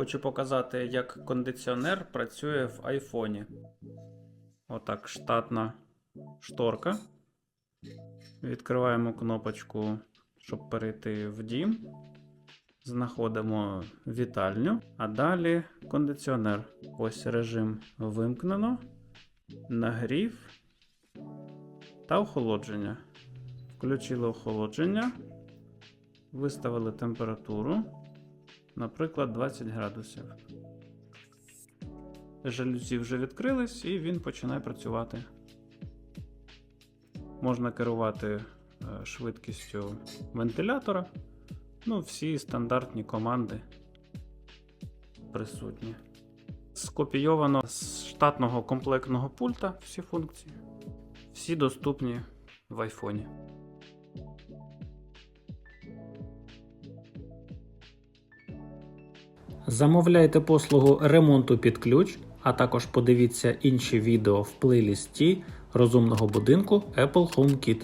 Хочу показати, як кондиціонер працює в айфоні. Отак, штатна шторка. Відкриваємо кнопочку, щоб перейти в дім. Знаходимо вітальню, а далі кондиціонер. Ось режим вимкнено, нагрів та охолодження. Включили охолодження, виставили температуру, наприклад, 20 градусів. Жалюзі вже відкрились і він починає працювати. Можна керувати е, швидкістю вентилятора. Ну, всі стандартні команди присутні. Скопійовано з штатного комплектного пульта всі функції. Всі доступні в айфоні. Замовляйте послугу ремонту під ключ, а також подивіться інші відео в плейлісті розумного будинку Apple HomeKit.